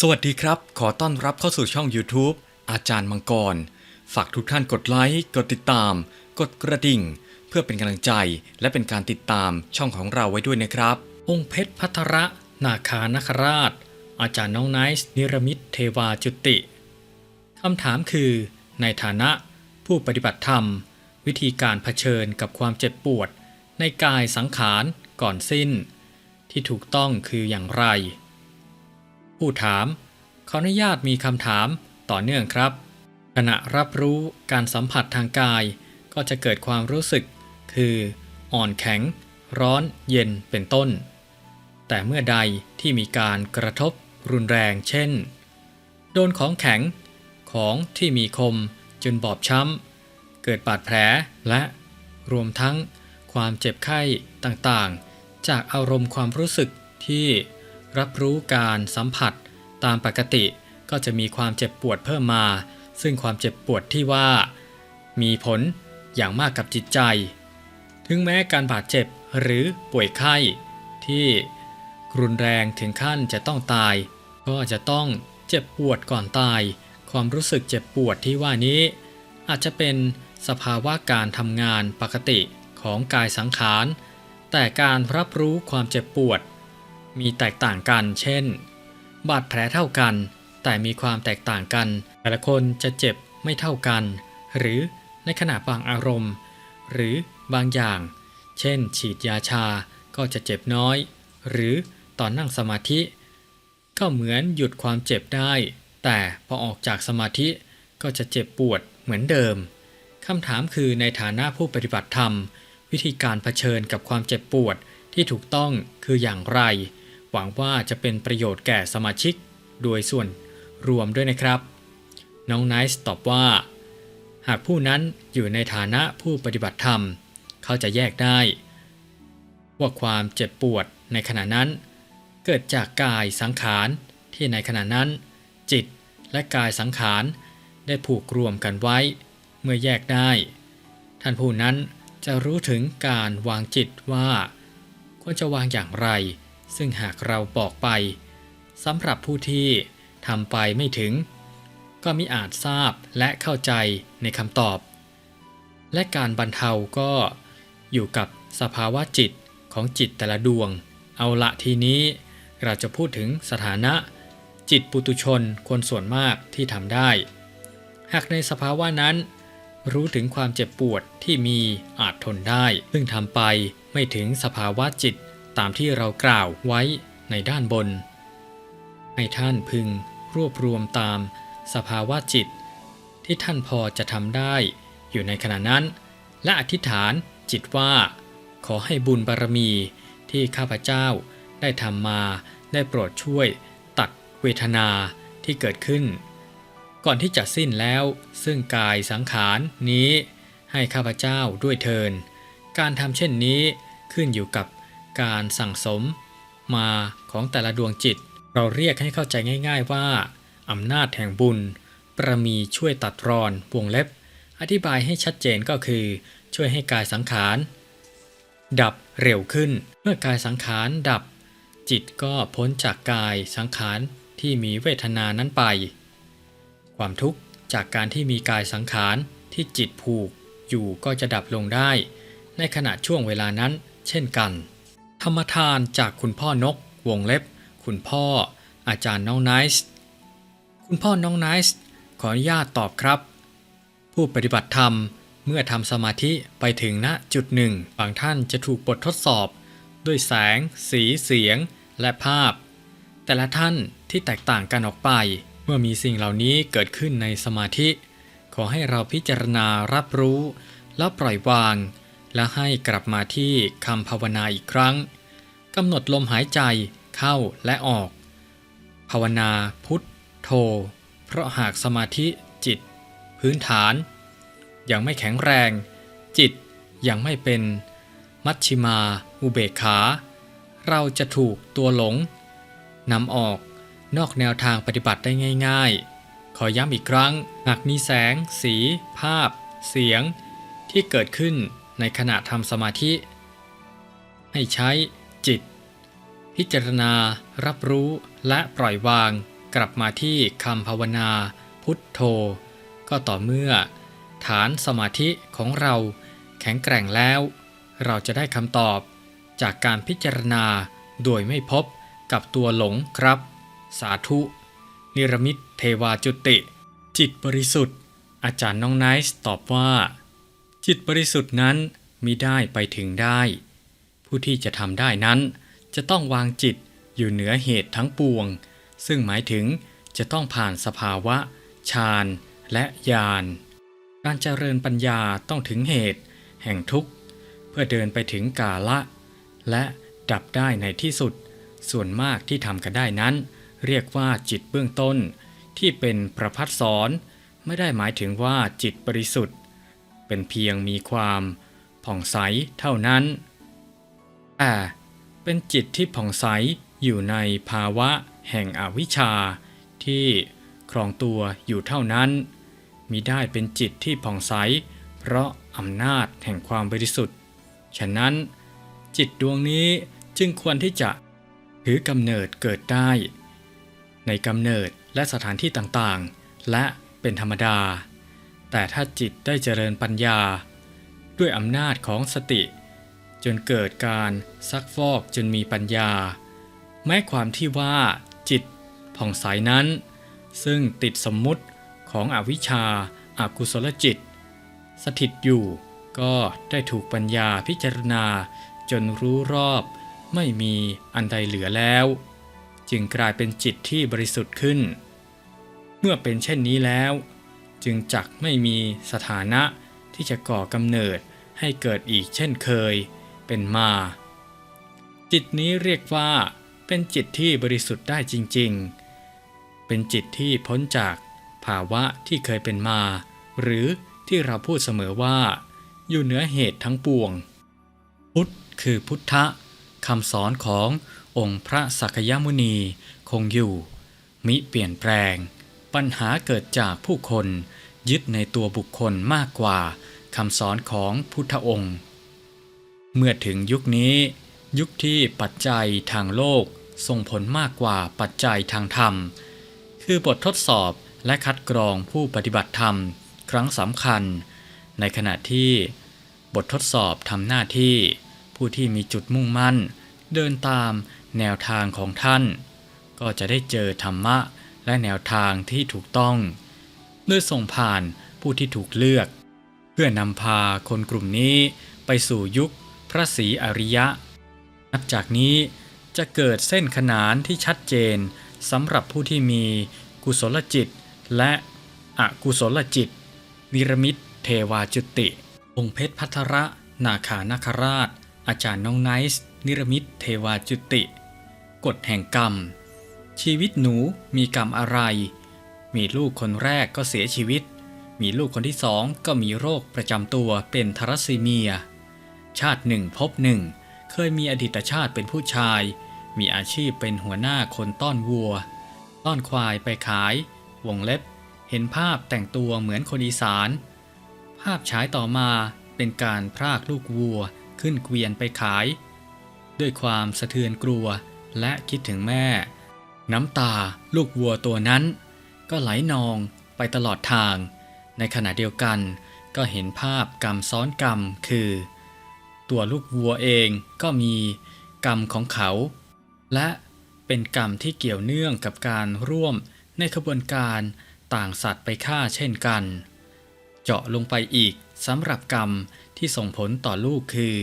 สวัสดีครับ ขอต้อนรับเข้าสู่ช่อง YouTube อาจารย์มังกร ฝากทุกท่านกดไลค์ กดติดตาม กดกระดิ่ง เพื่อเป็นกำลังใจ และเป็นการติดตามช่องของเราไว้ด้วยนะครับ องค์เพชรพัทระนาคานคราช อาจารย์น้องไนซ์นิรมิตเทวาจุติคำถามคือ ในฐานะ ผู้ปฏิบัติธรรม วิธีการเผชิญกับความเจ็บปวด ในกายสังขารก่อนสิ้น ที่ถูกต้องคืออย่างไร ผู้ถาม ขออนุญาตมีคำถามต่อเนื่องครับ ขณะรับรู้การสัมผัสทางกาย ก็จะเกิดความรู้สึก คือ อ่อนแข็ง ร้อน เย็นเป็นต้น แต่เมื่อใดที่มีการกระทบรุนแรงเช่น โดนของแข็ง ของที่มีคมจนบอบช้ำ เกิดบาดแผลและรวมทั้งความเจ็บไข้ต่างๆ จากอารมณ์ความรู้สึกที่ รับรู้การสัมผัสตามปกติ ก็จะมีความเจ็บปวดเพิ่มมา ซึ่งความเจ็บปวดที่ว่า มีผลอย่างมากกับจิตใจ ถึงแม้การบาดเจ็บหรือป่วยไข้ที่รุนแรงถึงขั้นจะต้องตาย ก็จะต้องเจ็บปวดก่อนตาย ความรู้สึกเจ็บปวดที่ว่านี้ อาจจะเป็นสภาวะการทำงานปกติของกายสังขาร แต่การรับรู้ความเจ็บปวด มีแตกต่างกัน เช่น บาดแผลเท่ากัน แต่มีความแตกต่างกัน แต่ละคนจะเจ็บไม่เท่ากัน หรือในขณะบางอารมณ์ หรือบางอย่าง เช่น ฉีดยาชาก็จะเจ็บน้อย หรือตอนนั่งสมาธิ ก็เหมือนหยุดความเจ็บได้ แต่พอออกจากสมาธิก็จะเจ็บปวดเหมือนเดิมคำถามคือในฐานะผู้ปฏิบัติธรรม วิธีการเผชิญกับความเจ็บปวดที่ถูกต้องคืออย่างไร หวังว่าจะเป็นประโยชน์แก่สมาชิกโดยส่วนรวมด้วยนะครับ น้องไนซ์ตอบว่า หากผู้นั้นอยู่ในฐานะผู้ปฏิบัติธรรม เขาจะแยกได้ ว่าความเจ็บปวดในขณะนั้น เกิดจากกายสังขารที่ในขณะนั้น จิตและกายสังขารได้ผูกรวมกันไว้ เมื่อแยกได้ ท่านผู้นั้นจะรู้ถึงการวางจิตว่าควรจะวางอย่างไร ซึ่งหากเราบอกไปสำหรับผู้ที่ทำไปไม่ถึง ก็มิอาจทราบและเข้าใจในคำตอบ และการบรรเทาก็อยู่กับสภาวะจิตของจิตแต่ละดวง เอาละทีนี้เราจะพูดถึงสถานะ จิตปุตุชนคนส่วนมากที่ทำได้ หากในสภาวะนั้น รู้ถึงความเจ็บปวดที่มีอาจทนได้ ซึ่งทำไปไม่ถึงสภาวะจิต ตามที่เรากล่าวไว้ในด้านบน ให้ท่านพึงรวบรวมตามสภาวะจิต ที่ท่านพอจะทำได้อยู่ในขณะนั้น และอธิษฐานจิตว่า ขอให้บุญบารมีที่ข้าพเจ้าได้ทำมาได้โปรดช่วยตัดเวทนาที่เกิดขึ้น ก่อนที่จะสิ้นแล้วซึ่งกายสังขารนี้ให้ข้าพเจ้าด้วยเทิน การทำเช่นนี้ขึ้นอยู่กับ การสั่งสมมาของแต่ละดวงจิต เราเรียกให้เข้าใจง่าย ๆ ว่าอำนาจแห่งบุญ ประมีช่วยตัดรอนวงเล็บ อธิบายให้ชัดเจนก็คือ ช่วยให้กายสังขาร ดับเร็วขึ้น เมื่อกายสังขารดับ จิตก็พ้นจากกายสังขารที่มีเวทนานั้นไป ความทุกข์จากการที่มีกายสังขารที่จิตผูกอยู่ก็จะดับลงได้ ในขณะช่วงเวลานั้น เช่นกัน ธรรมทานจากคุณพ่อนก วงเล็บ คุณพ่อ อาจารย์น้องไนซ์คุณพ่อน้องไนซ์ขออนุญาตตอบครับ ผู้ปฏิบัติธรรมเมื่อทำสมาธิไปถึงณจุดหนึ่งบางท่านจะถูกบททดสอบ ด้วยแสง สีเสียง และภาพ แต่ละท่านที่แตกต่างกันออกไป เมื่อมีสิ่งเหล่านี้เกิดขึ้นในสมาธิ ขอให้เราพิจารณารับรู้แล้วปล่อยวาง และให้กลับมาที่คำภาวนาอีกครั้ง กำหนดลมหายใจเข้าและออก ภาวนาพุทโธ เพราะหากสมาธิจิต พื้นฐาน ยังไม่แข็งแรง จิตยังไม่เป็น มัชชิมา อุเบกขา เราจะถูกตัวหลงนำออกนอกแนวทางปฏิบัติได้ง่าย ๆ ขอย้ำอีกครั้ง หากมีแสง สี ภาพ เสียง ที่เกิดขึ้นในขณะทำสมาธิ ให้ใช้ จิต พิจารณา รับรู้และปล่อยวางกลับมาที่คำภาวนา พุทโธ ก็ต่อเมื่อ ฐานสมาธิของเราแข็งแกร่งแล้ว เราจะได้คำตอบจากการพิจารณาโดยไม่พบกับตัวหลงครับ สาธุ นิรมิตเทวาจุติ จิตบริสุทธิ์ อาจารย์น้องไนซ์ตอบว่า จิตบริสุทธิ์นั้นมิได้ไปถึงได้ ผู้ที่จะทำได้นั้น จะต้องวางจิตอยู่เหนือเหตุทั้งปวง ซึ่งหมายถึงจะต้องผ่านสภาวะฌานและญาณการเจริญปัญญาต้องถึงเหตุ แห่งทุกข์ เพื่อเดินไปถึงกาละ และดับได้ในที่สุด ส่วนมากที่ทำกันได้นั้น เรียกว่าจิตเบื้องต้น ที่เป็นประพัดสอนไม่ได้หมายถึงว่าจิตบริสุทธิ์ เป็นเพียงมีความผ่องใสเท่านั้น แต่เป็นจิตที่ผ่องใสอยู่ในภาวะแห่งอวิชชา ที่ครองตัวอยู่เท่านั้น มิได้เป็นจิตที่ผ่องใส เพราะอำนาจแห่งความบริสุทธิ์ ฉะนั้น จิตดวงนี้จึงควรที่จะถือกำเนิดเกิดได้ ในกำเนิดและสถานที่ต่างๆ และเป็นธรรมดา แต่ถ้าจิตได้เจริญปัญญา ด้วยอำนาจของสติ จนเกิดการซักฟอกจนมีปัญญา แม้ความที่ว่าจิตผ่องใสนั้น ซึ่งติดสมมุติของอวิชชาอากุศลจิต สถิตอยู่ก็ได้ถูกปัญญาพิจารณาจนรู้รอบไม่มีอันใดเหลือแล้ว จึงกลายเป็นจิตที่บริสุทธิ์ขึ้น เมื่อเป็นเช่นนี้แล้ว จึงจักไม่มีสถานะที่จะก่อกำเนิดให้เกิดอีกเช่นเคย เป็นมา จิตนี้เรียกว่าเป็นจิตที่บริสุทธิ์ได้จริง ๆ เป็นจิตที่พ้นจากภาวะที่เคยเป็นมา หรือที่เราพูดเสมอว่า อยู่เหนือเหตุทั้งปวง พุทธคือพุทธะคำสอนขององค์พระสักยมุนีคงอยู่ มิเปลี่ยนแปลง ปัญหาเกิดจากผู้คน ยึดในตัวบุคคลมากกว่าคำสอนของพุทธองค์ เมื่อถึงยุคนี้ ยุคที่ปัจจัยทางโลกส่งผลมากกว่าปัจจัยทางธรรม คือบททดสอบและคัดกรองผู้ปฏิบัติธรรม ครั้งสำคัญ ในขณะที่ บททดสอบทำหน้าที่ ผู้ที่มีจุดมุ่งมั่น เดินตามแนวทางของท่าน ก็จะได้เจอธรรมะและแนวทางที่ถูกต้องโดยส่งผ่านผู้ที่ถูกเลือก เพื่อนำพาคนกลุ่มนี้ไปสู่ยุค ระศรีอริยะ นับจากนี้จะเกิดเส้นขนานที่ชัดเจนสำหรับผู้ที่มีกุศลจิต และอกุศลจิต นิรมิตเทวาจุติ องค์เพชรพัทระ นาคานาคราช อาจารย์น้องไนซ์นิรมิตเทวาจุติ กฎแห่งกรรม ชีวิตหนูมีกรรมอะไร มีลูกคนแรกก็เสียชีวิต มีลูกคนที่สองก็มีโรคประจำตัวเป็นทารัสซีเมีย ชาติหนึ่งพบหนึ่ง เคยมีอดีตชาติเป็นผู้ชาย มีอาชีพเป็นหัวหน้าคนต้อนวัว ต้อนควายไปขาย วงเล็บ เห็นภาพแต่งตัวเหมือนคนอีสาน ภาพฉายต่อมาเป็นการพรากลูกวัวขึ้นเกวียนไปขาย ด้วยความสะเทือนกลัวและคิดถึงแม่ น้ำตาลูกวัวตัวนั้น ก็ไหลนองไปตลอดทาง ในขณะเดียวกันก็เห็นภาพกรรมซ้อนกรรมคือ ตัวลูกวัวเองก็มีกรรมของเขา และเป็นกรรมที่เกี่ยวเนื่องกับการร่วมในขบวนการต่างสัตว์ไปฆ่าเช่นกัน เจาะลงไปอีกสำหรับกรรมที่ส่งผลต่อลูกคือ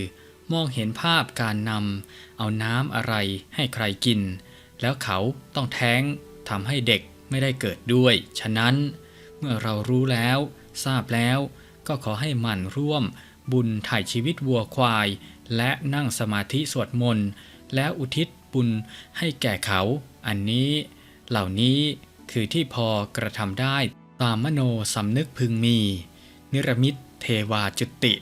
มองเห็นภาพการนำเอาน้ำอะไรให้ใครกิน แล้วเขาต้องแท้งทำให้เด็กไม่ได้เกิดด้วย ฉะนั้น เมื่อเรารู้แล้ว ทราบแล้ว ก็ขอให้หมั่นร่วม บุญถ่ายชีวิตวัวควาย และนั่งสมาธิสวดมนต์ แล้วอุทิศบุญให้แก่เขา อันนี้ เหล่านี้คือที่พอกระทำได้ตามมโนสำนึกพึงมี นิรมิตเทวาจุติ